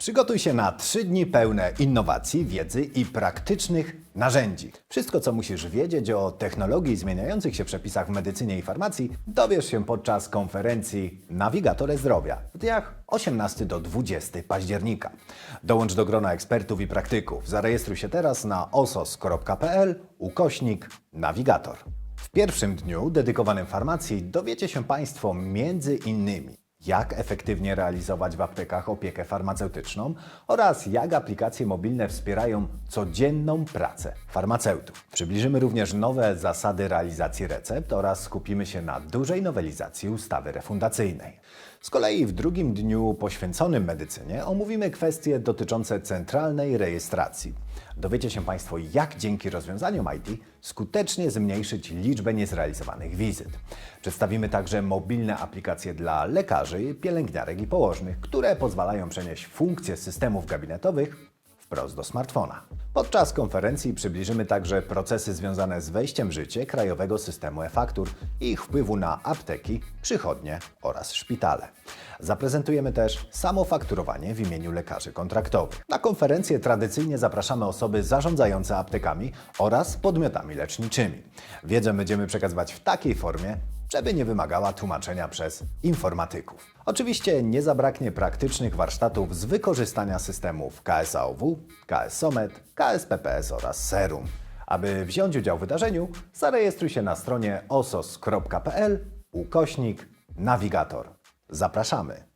Przygotuj się na 3 dni pełne innowacji, wiedzy i praktycznych narzędzi. Wszystko, co musisz wiedzieć o technologii i zmieniających się przepisach w medycynie i farmacji, dowiesz się podczas konferencji Nawigatore Zdrowia w dniach 18 do 20 października. Dołącz do grona ekspertów i praktyków. Zarejestruj się teraz na osos.pl ukośnik nawigator. W pierwszym dniu dedykowanym farmacji dowiecie się Państwo między innymi jak efektywnie realizować w aptekach opiekę farmaceutyczną oraz jak aplikacje mobilne wspierają codzienną pracę farmaceutów. Przybliżymy również nowe zasady realizacji recept oraz skupimy się na dużej nowelizacji ustawy refundacyjnej. Z kolei w drugim dniu poświęconym medycynie omówimy kwestie dotyczące centralnej rejestracji. Dowiecie się Państwo, jak dzięki rozwiązaniom IT skutecznie zmniejszyć liczbę niezrealizowanych wizyt. Przedstawimy także mobilne aplikacje dla lekarzy, pielęgniarek i położnych, które pozwalają przenieść funkcje systemów gabinetowych wprost do smartfona. Podczas konferencji przybliżymy także procesy związane z wejściem w życie krajowego systemu e-faktur i ich wpływu na apteki, przychodnie oraz szpitale. Zaprezentujemy też samofakturowanie w imieniu lekarzy kontraktowych. Na konferencję tradycyjnie zapraszamy osoby zarządzające aptekami oraz podmiotami leczniczymi. Wiedzę będziemy przekazywać w takiej formie, żeby nie wymagała tłumaczenia przez informatyków. Oczywiście nie zabraknie praktycznych warsztatów z wykorzystania systemów KSAOW, KS-SOMET, KSPPS oraz Serum. Aby wziąć udział w wydarzeniu, zarejestruj się na stronie osos.pl ukośnik nawigator. Zapraszamy!